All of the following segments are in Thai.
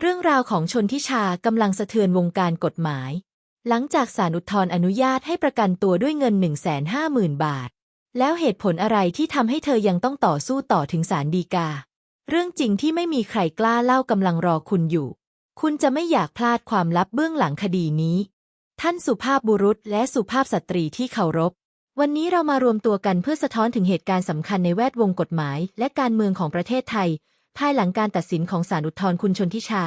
เรื่องราวของชนทิชากำลังสะเทือนวงการกฎหมาย หลังจากศาลอุทธรณ์อนุญาตให้ประกันตัวด้วยเงิน 150,000 บาท แล้วเหตุผลอะไรที่ทำให้เธอยังต้องต่อสู้ต่อถึงศาลฎีกา เรื่องจริงที่ไม่มีใครกล้าเล่ากำลังรอคุณอยู่ คุณจะไม่อยากพลาดความลับเบื้องหลังคดีนี้ ท่านสุภาพบุรุษและสุภาพสตรีที่เคารพ วันนี้เรามารวมตัวกันเพื่อสะท้อนถึงเหตุการณ์สำคัญในแวดวงกฎหมาย และการเมืองของประเทศไทย ภายหลังการตัดสินของศาลอุทธรณ์คุณชนทิชา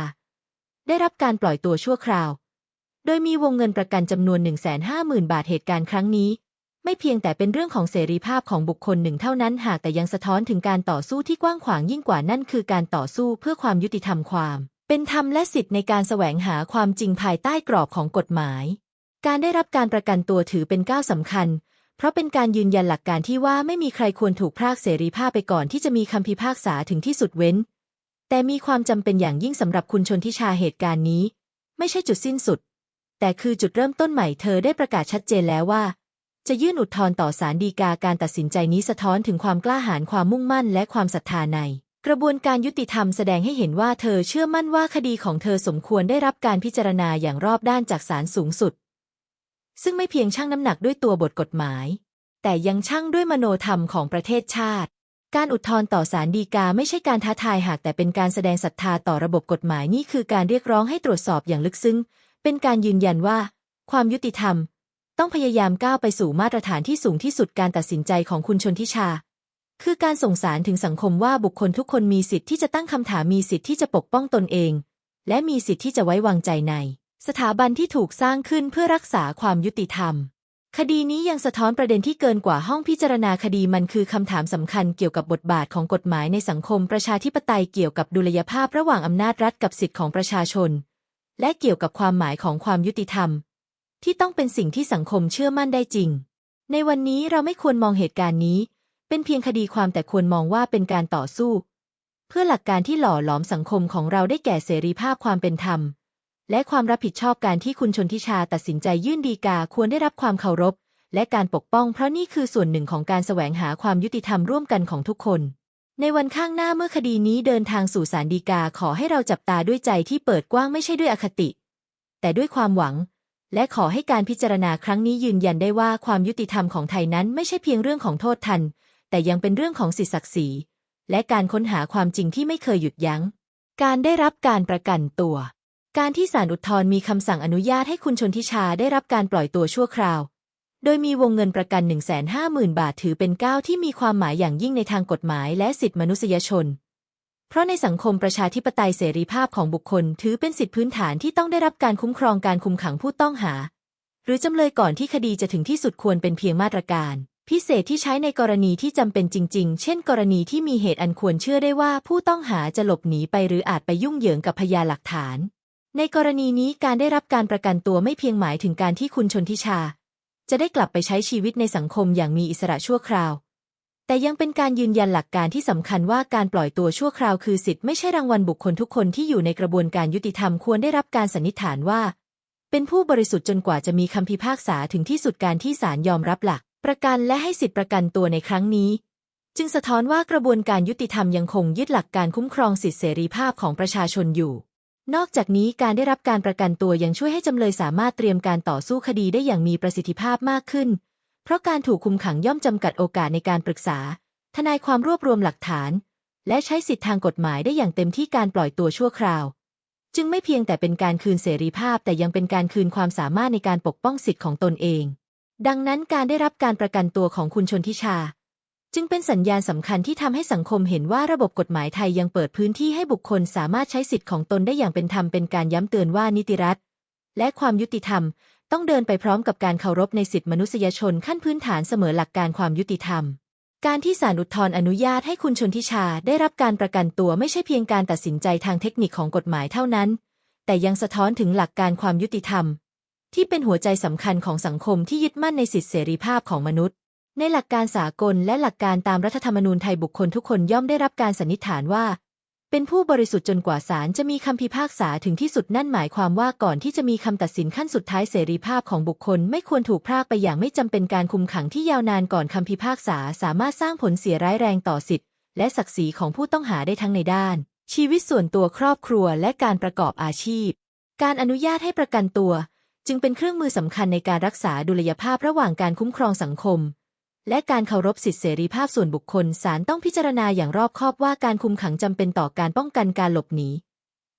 ได้รับการปล่อยตัวชั่วคราว โดยมีวงเงินประกันจำนวน 150,000 บาทเหตุการณ์ครั้งนี้ ไม่เพียงแต่เป็นเรื่องของเสรีภาพของบุคคลหนึ่งเท่านั้นหากแต่ยังสะท้อนถึงการต่อสู้ที่กว้างขวางยิ่งกว่านั่นคือการต่อสู้เพื่อความยุติธรรมความ เป็นธรรมและสิทธิในการแสวงหาความจริงภายใต้กรอบของกฎหมาย การได้รับการประกันตัวถือเป็นก้าวสำคัญ เพราะเป็นการยืนยันหลักการที่ว่าไม่มีใครควรถูกพรากเสรีภาพไปก่อนที่จะมีคำพิพากษาถึงที่สุดเว้น แต่มีความจำเป็นอย่างยิ่งสำหรับคุณชนทิชาเหตุการณ์นี้ ไม่ใช่จุดสิ้นสุด แต่คือจุดเริ่มต้นใหม่เธอได้ประกาศชัดเจนแล้วว่า จะยื่นอุทธรณ์ต่อศาลฎีกาการตัดสินใจนี้สะท้อนถึงความกล้าหาญความมุ่งมั่นและความศรัทธาในกระบวนการยุติธรรมแสดงให้เห็นว่าเธอเชื่อมั่นว่าคดีของเธอสมควรได้รับการพิจารณาอย่างรอบด้านจากศาลสูงสุด ซึ่งไม่เพียงชั่งน้ำหนักด้วยตัวบทกฎหมาย แต่ยังชั่งด้วยมโนธรรมของประเทศชาติ การอุทธรณ์ต่อศาลฎีกาไม่ใช่การท้าทายหากแต่เป็นการแสดงศรัทธาต่อระบบกฎหมายนี่คือการเรียกร้องให้ตรวจสอบอย่างลึกซึ้ง เป็นการยืนยันว่า ความยุติธรรม ต้องพยายามก้าวไปสู่มาตรฐานที่สูงที่สุดการตัดสินใจของคุณชนทิชา คือการส่งสารถึงสังคมว่าบุคคลทุกคนมีสิทธิ์ที่จะตั้งคำถามมีสิทธิ์ที่จะปกป้องตนเอง และมีสิทธิ์ที่จะไว้วางใจใน สถาบันที่ถูกสร้างขึ้นเพื่อรักษาความยุติธรรม คดีนี้ยังสะท้อนประเด็นที่เกินกว่าห้องพิจารณาคดีมันคือคำถามสำคัญเกี่ยวกับบทบาทของกฎหมายในสังคมประชาธิปไตยเกี่ยวกับดุลยภาพระหว่างอำนาจรัฐกับสิทธิของประชาชน และเกี่ยวกับความหมายของความยุติธรรม ที่ต้องเป็นสิ่งที่สังคมเชื่อมั่นได้จริง ในวันนี้เราไม่ควรมองเหตุการณ์นี้ เป็นเพียงคดีความแต่ควรมองว่าเป็นการต่อสู้ เพื่อหลักการที่หล่อหลอมสังคมของเราได้แก่เสรีภาพความเป็นธรรม และความรับผิดชอบการที่คุณชนทิชาตัดสินใจยื่นดีกาควรได้รับความเคารพ และการปกป้องเพราะนี่คือส่วนหนึ่งของการแสวงหาความยุติธรรมร่วมกันของทุกคน ในวันข้างหน้าเมื่อคดีนี้เดินทางสู่ศาลฎีกาขอให้เราจับตาด้วยใจที่เปิดกว้างไม่ใช่ด้วยอคติ แต่ด้วยความหวัง และขอให้การพิจารณาครั้งนี้ยืนยันได้ว่าความยุติธรรมของไทยนั้นไม่ใช่เพียงเรื่องของโทษทัน แต่ยังเป็นเรื่องของสิทธิศักดิ์ศรีและการค้นหาความจริงที่ไม่เคยหยุดยัง้ง การได้รับการประกันตัว การที่ศาลอุทธรณ์มีคำสั่งอนุญาตให้คุณชนทิชาได้รับการปล่อยตัวชั่วคราว โดยมีวงเงินประกัน 150,000 บาทถือเป็นก้าวที่มีความหมายอย่างยิ่งในทางกฎหมายและสิทธิมนุษยชน เพราะในสังคมประชาธิปไตยเสรีภาพของบุคคล ถือเป็นสิทธิพื้นฐานที่ต้องได้รับการคุ้มครองการคุมขังผู้ต้องหา หรือจำเลยก่อนที่คดีจะถึงที่สุดควรเป็นเพียงมาตรการพิเศษที่ใช้ในกรณีที่จำเป็นจริง ๆ เช่น กรณีที่มีเหตุอันควรเชื่อได้ว่าผู้ต้องหาจะหลบหนีไปหรืออาจไปยุ่งเหยิงกับพยานหลักฐาน ในกรณีนี้การได้รับการประกันตัวไม่เพียงหมายถึงการที่คุณชนทิชา จะได้กลับไปใช้ชีวิตในสังคมอย่างมีอิสระชั่วคราว แต่ยังเป็นการยืนยันหลักการที่สำคัญว่าการปล่อยตัวชั่วคราวคือสิทธิ์ไม่ใช่รางวัลบุคคลทุกคนที่อยู่ในกระบวนการยุติธรรมควรได้รับการสันนิษฐานว่า เป็นผู้บริสุทธิ์จนกว่าจะมีคำพิพากษาถึงที่สุดการที่ศาลยอมรับหลัก ประกันและให้สิทธิประกันตัวในครั้งนี้จึงสะท้อนว่ากระบวนการยุติธรรมยังคงยึดหลักการคุ้มครองสิทธิเสรีภาพของประชาชนอยู่ นอกจากนี้การได้รับการประกันตัวยังช่วยให้จำเลยสามารถเตรียมการต่อสู้คดีได้อย่างมีประสิทธิภาพมากขึ้น เพราะการถูกคุมขังย่อมจำกัดโอกาสในการปรึกษา ทนายความรวบรวมหลักฐาน และใช้สิทธิทางกฎหมายได้อย่างเต็มที่การปล่อยตัวชั่วคราว จึงไม่เพียงแต่เป็นการคืนเสรีภาพแต่ยังเป็นการคืนความสามารถในการปกป้องสิทธิของตนเอง ดังนั้นการได้รับการประกันตัวของคุณชนทิชา จึงเป็นสัญญาณสำคัญที่ทำให้สังคมเห็นว่าระบบกฎหมายไทยยังเปิดพื้นที่ให้บุคคลสามารถใช้สิทธิของตนได้อย่างเป็นธรรมเป็นการย้ำเตือนว่านิติรัฐ และความยุติธรรม ต้องเดินไปพร้อมกับการเคารพในสิทธิมนุษยชนขั้นพื้นฐานเสมอหลักการความยุติธรรม การที่ศาลอุทธรณ์อนุญาตให้คุณชนทิชาได้รับการประกันตัวไม่ใช่เพียงการตัดสินใจทางเทคนิคของกฎหมายเท่านั้น แต่ยังสะท้อนถึงหลักการความยุติธรรม ที่เป็นหัวใจสำคัญของสังคมที่ยึดมั่นในสิทธิเสรีภาพของมนุษย์ ในหลักการสากลและหลักการตามรัฐธรรมนูญไทยบุคคลทุกคนย่อมได้รับการสันนิษฐานว่า เป็นผู้บริสุทธิ์จนกว่าศาลจะมีคำพิพากษาถึงที่สุดนั่นหมายความว่าก่อนที่จะมีคำตัดสินขั้นสุดท้ายเสรีภาพของบุคคลไม่ควรถูกพรากไปอย่างไม่จำเป็นการคุมขังที่ยาวนานก่อนคำพิพากษาสามารถสร้างผลเสียร้ายแรงต่อสิทธิและศักดิ์ศรีของผู้ต้องหาได้ทั้งในด้าน ชีวิตส่วนตัวครอบครัวและการประกอบอาชีพ การอนุญาตให้ประกันตัว จึงเป็นเครื่องมือสำคัญในการรักษาดุลยภาพระหว่างการคุ้มครองสังคม และการเคารพสิทธิเสรีภาพส่วนบุคคลศาลต้องพิจารณาอย่างรอบคอบว่าการคุมขังจำเป็นต่อการป้องกันการหลบหนี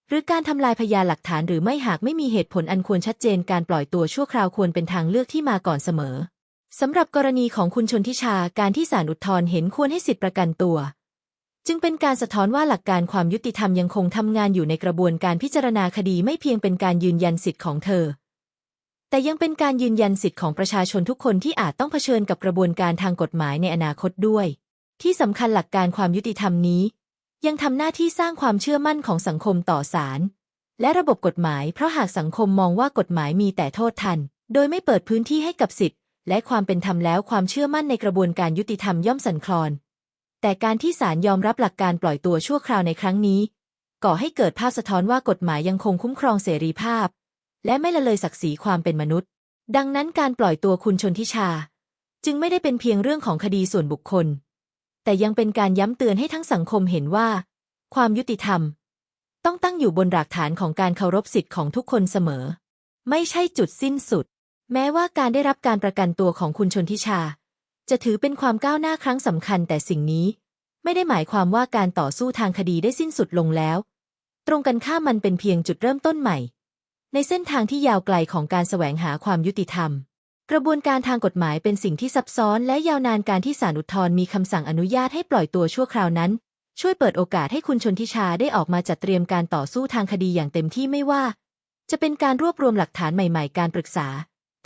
หรือการทำลายพยานหลักฐานหรือไม่หากไม่มีเหตุผลอันควรชัดเจนการปล่อยตัวชั่วคราวควรเป็นทางเลือกที่มาก่อนเสมอสำหรับกรณีของคุณชนทิชาการที่ศาลอุทธรณ์เห็นควรให้สิทธิประกันตัว จึงเป็นการสะท้อนว่าหลักการความยุติธรรมยังคงทำงานอยู่ในกระบวนการพิจารณาคดีไม่เพียงเป็นการยืนยันสิทธิของเธอ แต่ยังเป็นการยืนยันสิทธิ์ของประชาชนทุกคนที่อาจต้องเผชิญกับกระบวนการทางกฎหมายในอนาคตด้วย ที่สำคัญหลักการความยุติธรรมนี้ ยังทำหน้าที่สร้างความเชื่อมั่นของสังคมต่อศาลและระบบกฎหมาย เพราะหากสังคมมองว่ากฎหมายมีแต่โทษทัน โดยไม่เปิดพื้นที่ให้กับสิทธิและความเป็นธรรมแล้วความเชื่อมั่นในกระบวนการยุติธรรมย่อมสั่นคลอน แต่การที่ศาลยอมรับหลักการปล่อยตัวชั่วคราวในครั้งนี้ ก่อให้เกิดภาพสะท้อนว่ากฎหมายยังคงคุ้มครองเสรีภาพ และไม่ละเลยศักดิ์ศรีความเป็นมนุษย์ ดังนั้นการปล่อยตัวคุณชนทิชา จึงไม่ได้เป็นเพียงเรื่องของคดีส่วนบุคคล แต่ยังเป็นการย้ำเตือนให้ทั้งสังคมเห็นว่า ความยุติธรรม ต้องตั้งอยู่บนหลักฐานของการเคารพสิทธิ์ของทุกคนเสมอ ไม่ใช่จุดสิ้นสุด แม้ว่าการได้รับการประกันตัวของคุณชนทิชา จะถือเป็นความก้าวหน้าครั้งสำคัญแต่สิ่งนี้ ไม่ได้หมายความว่าการต่อสู้ทางคดีได้สิ้นสุดลงแล้ว ตรงกันข้ามมันเป็นเพียงจุดเริ่มต้นใหม่ ในเส้นทางที่ยาวไกลของการแสวงหาความยุติธรรม กระบวนการทางกฎหมายเป็นสิ่งที่ซับซ้อนและยาวนานการที่ศาลอุทธรณ์มีคำสั่งอนุญาตให้ปล่อยตัวชั่วคราวนั้น ช่วยเปิดโอกาสให้คุณชนทิชาได้ออกมาจัดเตรียมการต่อสู้ทางคดีอย่างเต็มที่ไม่ว่า จะเป็นการรวบรวมหลักฐานใหม่ๆ การปรึกษา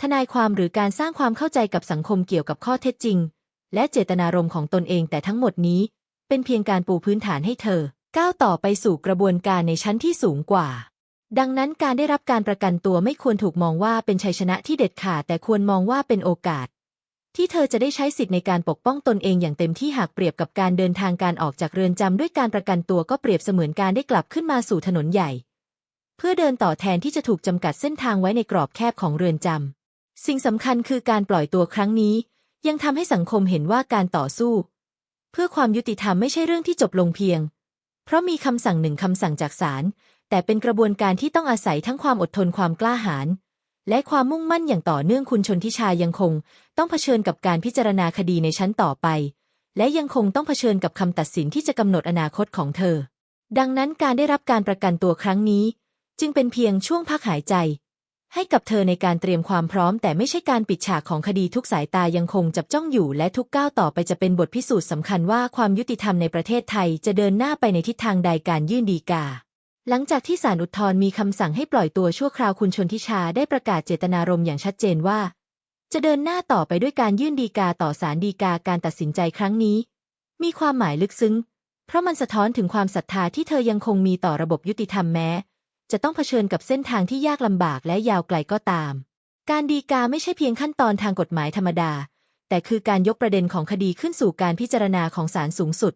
ทนายความหรือการสร้างความเข้าใจกับสังคมเกี่ยวกับข้อเท็จจริง และเจตนารมณ์ของตนเองแต่ทั้งหมดนี้ เป็นเพียงการปูพื้นฐานให้เธอ ก้าวต่อไปสู่กระบวนการในชั้นที่สูงกว่า ดังนั้นการได้รับการประกันตัวไม่ควรถูกมองว่าเป็นชัยชนะที่เด็ดขาดแต่ควรมองว่าเป็นโอกาส ที่เธอจะได้ใช้สิทธิ์ในการปกป้องตนเองอย่างเต็มที่หากเปรียบกับการเดินทางการออกจากเรือนจำด้วยการประกันตัวก็เปรียบเสมือนการได้กลับขึ้นมาสู่ถนนใหญ่ เพื่อเดินต่อแทนที่จะถูกจำกัดเส้นทางไว้ในกรอบแคบของเรือนจำสิ่งสำคัญคือการปล่อยตัวครั้งนี้ ยังทำให้สังคมเห็นว่าการต่อสู้ เพื่อความยุติธรรมไม่ใช่เรื่องที่จบลงเพียง เพราะมีคำสั่งหนึ่งคำสั่งจากศาลแต่เป็นกระบวนการที่ต้องอาศัยทั้งความอดทนความกล้าหาญและความมุ่งมั่นอย่างต่อเนื่องคุณชนทิชายังคง ต้องเผชิญกับการพิจารณาคดีในชั้นต่อไป และยังคงต้องเผชิญกับคำตัดสินที่จะกำหนดอนาคตของเธอ ดังนั้นการได้รับการประกันตัวครั้งนี้ จึงเป็นเพียงช่วงพักหายใจ ให้กับเธอในการเตรียมความพร้อม แต่ไม่ใช่การปิดฉากของคดีทุกสายตายังคงจับจ้องอยู่ และทุกก้าวต่อไปจะเป็นบทพิสูจน์สำคัญว่าความยุติธรรมในประเทศไทยจะเดินหน้าไปในทิศทางใดการยื่นดีกาหลังจากที่ศาลอุทธรณ์มีคำสั่งให้ปล่อยตัวชั่วคราวคุณชนทิชาได้ประกาศเจตนารมณ์อย่างชัดเจนว่า จะเดินหน้าต่อไปด้วยการยื่นดีกาต่อศาลดีกาการตัดสินใจครั้งนี้ มีความหมายลึกซึ้ง เพราะมันสะท้อนถึงความศรัทธาที่เธอยังคงมีต่อระบบยุติธรรมแม้ จะต้องเผชิญกับเส้นทางที่ยากลำบากและยาวไกลก็ตาม การดีกาไม่ใช่เพียงขั้นตอนทางกฎหมายธรรมดา แต่คือการยกประเด็นของคดีขึ้นสู่การพิจารณาของศาลสูงสุด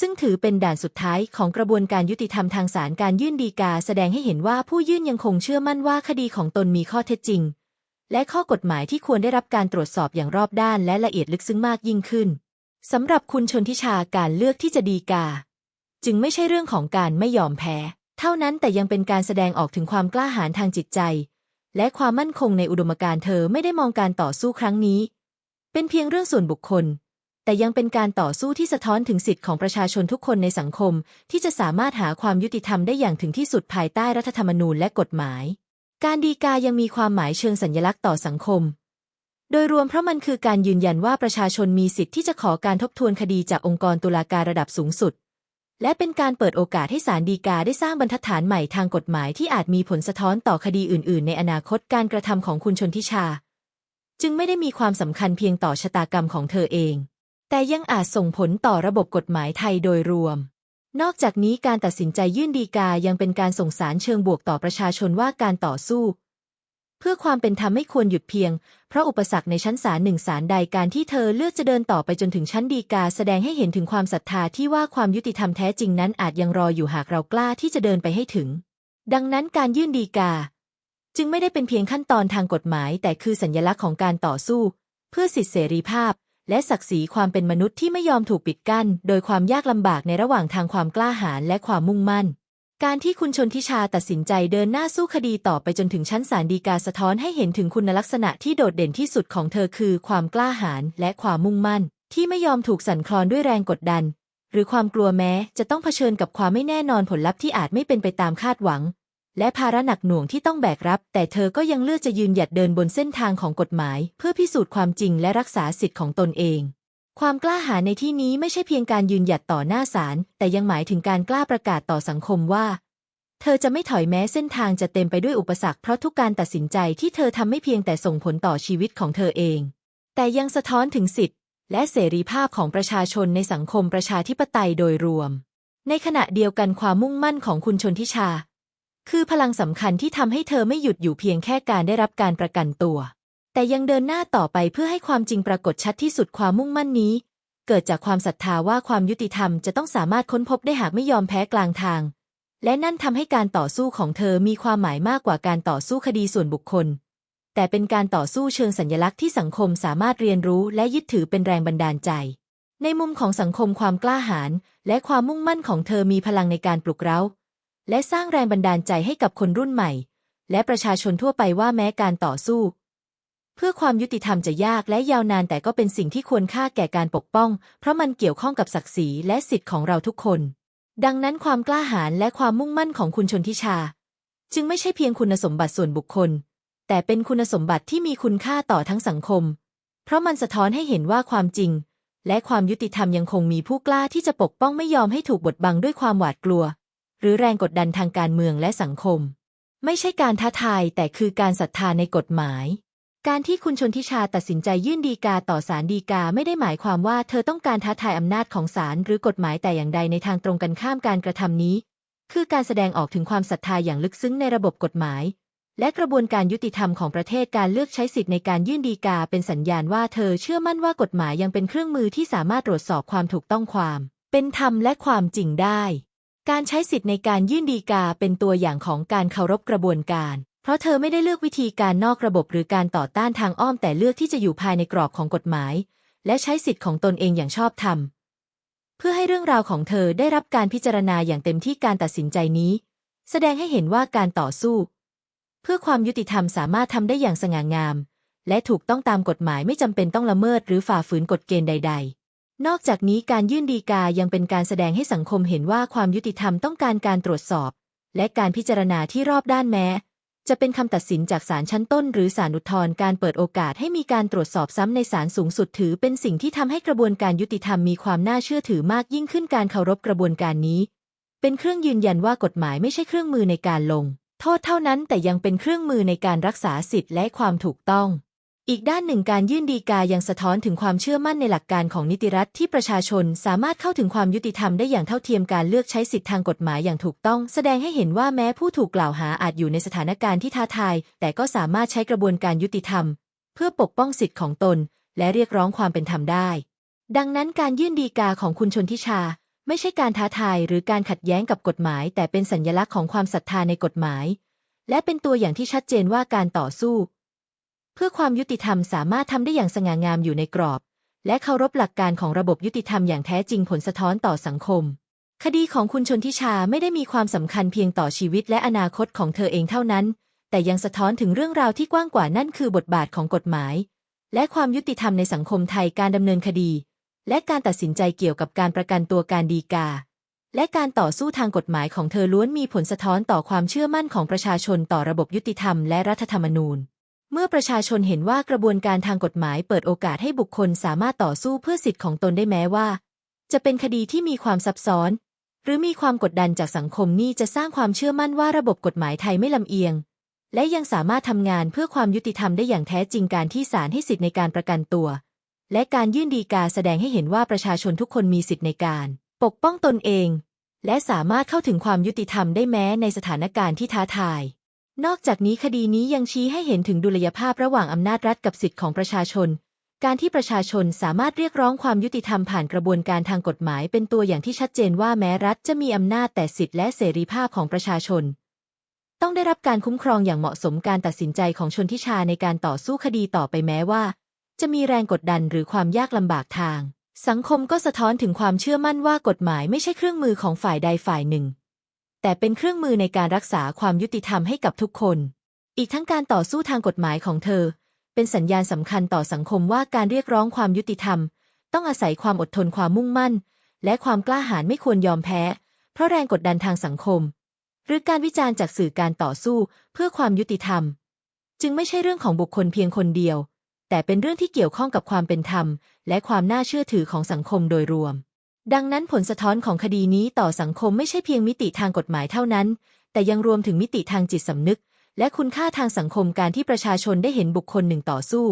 ซึ่งถือเป็นด่านสุดท้ายของกระบวนการยุติธรรมทางศาลการยื่นดีกาแสดงให้เห็นว่าผู้ยื่นยังคงเชื่อมั่นว่าคดีของตนมีข้อเท็จจริง และข้อกฎหมายที่ควรได้รับการตรวจสอบอย่างรอบด้านและละเอียดลึกซึ้งมากยิ่งขึ้นสำหรับคุณชนทิชาการเลือกที่จะดีกา จึงไม่ใช่เรื่องของการไม่ยอมแพ้ เท่านั้นแต่ยังเป็นการแสดงออกถึงความกล้าหาญทางจิตใจ และความมั่นคงในอุดมการณ์เธอไม่ได้มองการต่อสู้ครั้งนี้ เป็นเพียงเรื่องส่วนบุคคล แต่ยังเป็นการต่อสู้ที่สะท้อนถึงสิทธิของประชาชนทุกคนในสังคม ที่จะสามารถหาความยุติธรรมได้อย่างถึงที่สุดภายใต้รัฐธรรมนูญและกฎหมาย การดีกายังมีความหมายเชิงสัญลักษณ์ต่อสังคม โดยรวมเพราะมันคือการยืนยันว่าประชาชนมีสิทธิ์ที่จะขอการทบทวนคดีจากองค์กรตุลาการระดับสูงสุด และเป็นการเปิดโอกาสให้ศาลฎีกาได้สร้างบรรทัดฐานใหม่ทางกฎหมายที่อาจมีผลสะท้อนต่อคดีอื่น ๆ ในอนาคตการกระทำของคุณชนทิชา จึงไม่ได้มีความสำคัญเพียงต่อชะตากรรมของเธอเอง แต่ยังอาจส่งผลต่อระบบกฎหมายไทยโดยรวม นอกจากนี้การตัดสินใจยื่นดีกายังเป็นการส่งสารเชิงบวกต่อประชาชนว่าการต่อสู้ เพื่อความเป็นธรรมไม่ควรหยุดเพียง เพราะอุปสรรคในชั้นศาลหนึ่งศาลใดการที่เธอเลือกจะเดินต่อไปจนถึงชั้นดีกาแสดงให้เห็นถึงความศรัทธาที่ว่าความยุติธรรมแท้จริงนั้นอาจยังรออยู่หากเรากล้าที่จะเดินไปให้ถึง ดังนั้นการยื่นดีกา จึงไม่ได้เป็นเพียงขั้นตอนทางกฎหมาย แต่คือสัญลักษณ์ของการต่อสู้ เพื่อสิทธิเสรีภาพ และศักดิ์ศรีความเป็นมนุษย์ที่ไม่ยอมถูกปิดกั้น โดยความยากลำบากในระหว่างทางความกล้าหาญและความมุ่งมั่น การที่คุณชนทิชาตัดสินใจเดินหน้าสู้คดีต่อไปจนถึงชั้นศาลฎีกาสะท้อนให้เห็นถึงคุณลักษณะที่โดดเด่นที่สุดของเธอคือความกล้าหาญและความมุ่งมั่น ที่ไม่ยอมถูกสั่นคลอนด้วยแรงกดดัน หรือความกลัวแม้จะต้องเผชิญกับความไม่แน่นอนผลลัพธ์ที่อาจไม่เป็นไปตามคาดหวัง และภาระหนักหน่วงที่ต้องแบกรับ แต่เธอก็ยังเลือกจะยืนหยัดเดินบนเส้นทางของกฎหมาย เพื่อพิสูจน์ความจริงและรักษาสิทธิ์ของตนเอง ความกล้าหาญในที่นี้ไม่ใช่เพียงการยืนหยัดต่อหน้าศาลแต่ยังหมายถึงการกล้าประกาศต่อสังคมว่า เธอจะไม่ถอยแม้เส้นทางจะเต็มไปด้วยอุปสรรคเพราะทุกการตัดสินใจที่เธอทำไม่เพียงแต่ส่งผลต่อชีวิตของเธอเอง แต่ยังสะท้อนถึงสิทธิและเสรีภาพของประชาชนในสังคมประชาธิปไตยโดยรวม ในขณะเดียวกันความมุ่งมั่นของคุณชนทิชา คือพลังสำคัญที่ทำให้เธอไม่หยุดอยู่เพียงแค่การได้รับการประกันตัว แต่ยังเดินหน้าต่อไปเพื่อให้ความจริงปรากฏชัดที่สุดความมุ่งมั่นนี้ เกิดจากความศรัทธาว่าความยุติธรรมจะต้องสามารถค้นพบได้หากไม่ยอมแพ้กลางทาง และนั่นทำให้การต่อสู้ของเธอมีความหมายมากกว่าการต่อสู้คดีส่วนบุคคล แต่เป็นการต่อสู้เชิงสัญลักษณ์ที่สังคมสามารถเรียนรู้และยึดถือเป็นแรงบันดาลใจ ในมุมของสังคมความกล้าหาญและความมุ่งมั่นของเธอมีพลังในการปลุกเร้า และสร้างแรงบันดาลใจให้กับคนรุ่นใหม่ และประชาชนทั่วไปว่าแม้การต่อสู้ พื่อความยุติธรรมจะยากและยาวนานแต่ก็เป็นสิ่งที่ควรค่าแก่การปกป้อง เพราะมันเกี่ยวข้องกับศักดิ์ศรีและสิทธิ์ของเราทุกคน ดังนั้นความกล้าหาญและความมุ่งมั่นของคุณชนทิชา จึงไม่ใช่เพียงคุณสมบัติส่วนบุคคล แต่เป็นคุณสมบัติที่มีคุณค่าต่อทั้งสังคม เพราะมันสะท้อนให้เห็นว่าความจริง และความยุติธรรมยังคงมีผู้กล้าที่จะปกป้องไม่ยอมให้ถูกบดบังด้วยความหวาดกลัว หรือแรงกดดันทางการเมืองและสังคม ไม่ใช่การท้าทายแต่คือการศรัทธาในกฎหมาย การที่คุณชนทิชาตัดสินใจยื่นดีกาต่อศาลฎีกาไม่ได้หมายความว่าเธอต้องการท้าทายอำนาจของศาลหรือกฎหมายแต่อย่างใดในทางตรงกันข้ามการกระทำนี้ คือการแสดงออกถึงความศรัทธาอย่างลึกซึ้งในระบบกฎหมาย และกระบวนการยุติธรรมของประเทศการเลือกใช้สิทธิ์ในการยื่นดีกาเป็นสัญญาณว่าเธอเชื่อมั่นว่ากฎหมายยังเป็นเครื่องมือที่สามารถตรวจสอบความถูกต้องความ เป็นธรรมและความจริงได้ การใช้สิทธิ์ในการยื่นดีกาเป็นตัวอย่างของการเคารพกระบวนการ เพราะเธอไม่ได้เลือกวิธีการนอกระบบหรือการต่อต้านทางอ้อมแต่เลือกที่จะอยู่ภายในกรอบของกฎหมาย และใช้สิทธิ์ของตนเองอย่างชอบธรรม เพื่อให้เรื่องราวของเธอได้รับการพิจารณาอย่างเต็มที่การตัดสินใจนี้ แสดงให้เห็นว่าการต่อสู้ เพื่อความยุติธรรมสามารถทำได้อย่างสง่างาม และถูกต้องตามกฎหมายไม่จำเป็นต้องละเมิดหรือฝ่าฝืนกฎเกณฑ์ใด ๆนอกจากนี้การยื่นดีกายังเป็นการแสดงให้สังคมเห็นว่าความยุติธรรมต้องการการตรวจสอบ และการพิจารณาที่รอบด้านแม้ จะเป็นคำตัดสินจากศาลชั้นต้นหรือศาลอุทธรณ์การเปิดโอกาสให้มีการตรวจสอบซ้ำในศาลสูงสุดถือเป็นสิ่งที่ทำให้กระบวนการยุติธรรมมีความน่าเชื่อถือมากยิ่งขึ้นการเคารพกระบวนการนี้ เป็นเครื่องยืนยันว่ากฎหมายไม่ใช่เครื่องมือในการลง โทษเท่านั้นแต่ยังเป็นเครื่องมือในการรักษาสิทธิและความถูกต้อง อีกด้านหนึ่งการยื่นดีกายังสะท้อนถึงความเชื่อมั่นในหลักการของนิติรัฐที่ประชาชนสามารถเข้าถึงความยุติธรรมได้อย่างเท่าเทียมการเลือกใช้สิทธิทางกฎหมายอย่างถูกต้อง แสดงให้เห็นว่าแม้ผู้ถูกกล่าวหาอาจอยู่ในสถานการณ์ที่ท้าทาย แต่ก็สามารถใช้กระบวนการยุติธรรม เพื่อปกป้องสิทธิของตน และเรียกร้องความเป็นธรรมได้ ดังนั้นการยื่นดีกาของคุณชนทิชา ไม่ใช่การท้าทายหรือการขัดแย้งกับกฎหมาย แต่เป็นสัญลักษณ์ของความศรัทธาในกฎหมาย และเป็นตัวอย่างที่ชัดเจนว่าการต่อสู้ พื่อความยุติธรรมสามารถทำได้อย่างสง่างามอยู่ในกรอบ และเคารพหลักการของระบบยุติธรรมอย่างแท้จริงผลสะท้อนต่อสังคม คดีของคุณชนทิชาไม่ได้มีความสำคัญเพียงต่อชีวิตและอนาคตของเธอเองเท่านั้น แต่ยังสะท้อนถึงเรื่องราวที่กว้างกว่านั่นคือบทบาทของกฎหมาย และความยุติธรรมในสังคมไทยการดำเนินคดี และการตัดสินใจเกี่ยวกับการประกันตัวการดีกาและการต่อสู้ทางกฎหมายของเธอล้วนมีผลสะท้อนต่อความเชื่อมั่นของประชาชนต่อระบบยุติธรรมและรัฐธรรมนูญ เมื่อประชาชนเห็นว่ากระบวนการทางกฎหมายเปิดโอกาสให้บุคคลสามารถต่อสู้เพื่อสิทธิของตนได้แม้ว่า จะเป็นคดีที่มีความซับซ้อน หรือมีความกดดันจากสังคมนี่จะสร้างความเชื่อมั่นว่าระบบกฎหมายไทยไม่ลำเอียง และยังสามารถทำงานเพื่อความยุติธรรมได้อย่างแท้จริงการที่ศาลให้สิทธิในการประกันตัว และการยื่นดีกาแสดงให้เห็นว่าประชาชนทุกคนมีสิทธิในการ ปกป้องตนเอง และสามารถเข้าถึงความยุติธรรมได้แม้ในสถานการณ์ที่ท้าทาย นอกจากนี้คดีนี้ยังชี้ให้เห็นถึงดุลยภาพระหว่างอำนาจรัฐกับสิทธิของประชาชน การที่ประชาชนสามารถเรียกร้องความยุติธรรมผ่านกระบวนการทางกฎหมาย เป็นตัวอย่างที่ชัดเจนว่าแม้รัฐจะมีอำนาจแต่สิทธิและเสรีภาพของประชาชน ต้องได้รับการคุ้มครองอย่างเหมาะสมการตัดสินใจของชนทิชาในการต่อสู้คดีต่อไปแม้ว่า จะมีแรงกดดันหรือความยากลำบากทาง สังคมก็สะท้อนถึงความเชื่อมั่นว่ากฎหมายไม่ใช่เครื่องมือของฝ่ายใดฝ่ายหนึ่ง แต่เป็นเครื่องมือในการรักษาความยุติธรรมให้กับทุกคน อีกทั้งการต่อสู้ทางกฎหมายของเธอ เป็นสัญญาณสำคัญต่อสังคมว่าการเรียกร้องความยุติธรรม ต้องอาศัยความอดทนความมุ่งมั่น และความกล้าหาญไม่ควรยอมแพ้ เพราะแรงกดดันทางสังคม หรือการวิจารณ์จากสื่อการต่อสู้เพื่อความยุติธรรม จึงไม่ใช่เรื่องของบุคคลเพียงคนเดียว แต่เป็นเรื่องที่เกี่ยวข้องกับความเป็นธรรม และความน่าเชื่อถือของสังคมโดยรวม ดังนั้นผลสะท้อนของคดีนี้ต่อสังคมไม่ใช่เพียงมิติทางกฎหมายเท่านั้น แต่ยังรวมถึงมิติทางจิตสำนึก และคุณค่าทางสังคมการที่ประชาชนได้เห็นบุคคลหนึ่งต่อสู้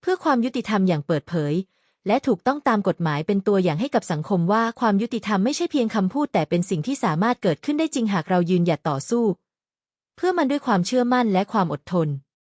เพื่อความยุติธรรมอย่างเปิดเผย และถูกต้องตามกฎหมายเป็นตัวอย่างให้กับสังคมว่าความยุติธรรมไม่ใช่เพียงคำพูด แต่เป็นสิ่งที่สามารถเกิดขึ้นได้จริงหากเรายืนหยัดต่อสู้ เพื่อมันด้วยความเชื่อมั่นและความอดทน